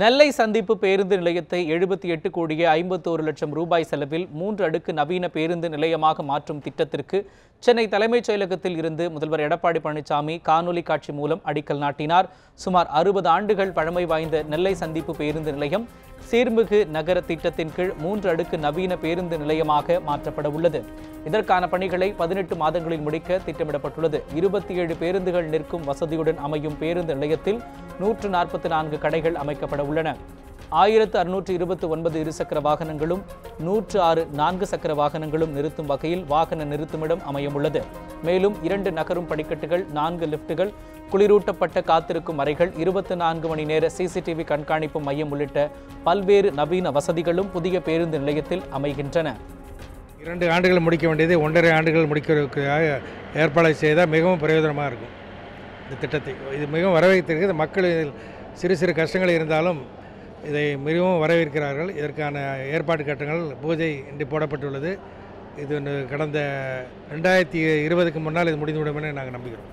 நெல்லை சந்திப்பு பேருந்து நிலையத்தை எழுபத்தி எட்டு கோடியே ஐம்பத்தோரு லட்சம் ரூபாய் செலவில் மூன்று அடுக்கு நவீன பேருந்து நிலையமாக மாற்றும் திட்டத்திற்கு சென்னை தலைமைச் செயலகத்தில் இருந்து முதல்வர் எடப்பாடி பழனிசாமி காணொலி காட்சி மூலம் அடிக்கல் நாட்டினார். சுமார் அறுபது ஆண்டுகள் பழமை வாய்ந்த நெல்லை சந்திப்பு பேருந்து நிலையம் சீர்மிகு நகர திட்டத்தின் கீழ் மூன்று அடுக்கு நவீன பேருந்து நிலையமாக மாற்றப்பட உள்ளது. இதற்கான பணிகளை பதினெட்டு மாதங்களில் முடிக்க திட்டமிடப்பட்டுள்ளது. இருபத்தி ஏழு பேருந்துகள் நிற்கும் வசதியுடன் அமையும் பேருந்து நிலையத்தில் நூற்று நாற்பத்தி நான்கு கடைகள் அமைக்கப்பட உள்ளன. ஆயிரத்து அறுநூற்று இருபத்தி ஒன்பது இருசக்கர வாகனங்களும் நூற்று ஆறு நான்கு சக்கர வாகனங்களும் நிறுத்தும் வகையில் வாகன நிறுத்துமிடம் அமையவுள்ளது. மேலும் இரண்டு நகரும் படிக்கட்டுகள் நான்கு லிப்டுகள் குளிரூட்டப்பட்ட காத்திருக்கும் அறைகள் இருபத்தி நான்கு மணி நேர சிசிடிவி கண்காணிப்பு மையம் உள்ளிட்ட பல்வேறு நவீன வசதிகளும் புதிய பேருந்து நிலையத்தில் அமைகின்றன. இரண்டு ஆண்டுகள் முடிக்க வேண்டியது ஒன்றரை ஆண்டுகள் முடிக்கிறதுக்காக ஏற்பாடு செய்தால் மிகவும் பிரயோஜனமாக இருக்கும். இந்த திட்டத்தை இது மிகவும் வரவேற்கிறது மக்கள் சிறு சிறு கஷ்டங்கள் இருந்தாலும் இதை மிகவும் வரவேற்கிறார்கள். இதற்கான ஏற்பாட்டு கட்டங்கள் பூஜை இன்று போடப்பட்டுள்ளது. இது ஒன்று கடந்த ரெண்டாயிரத்தி இருபதுக்கு முன்னால் இது முடிந்துவிடும் என நாங்கள் நம்புகிறோம்.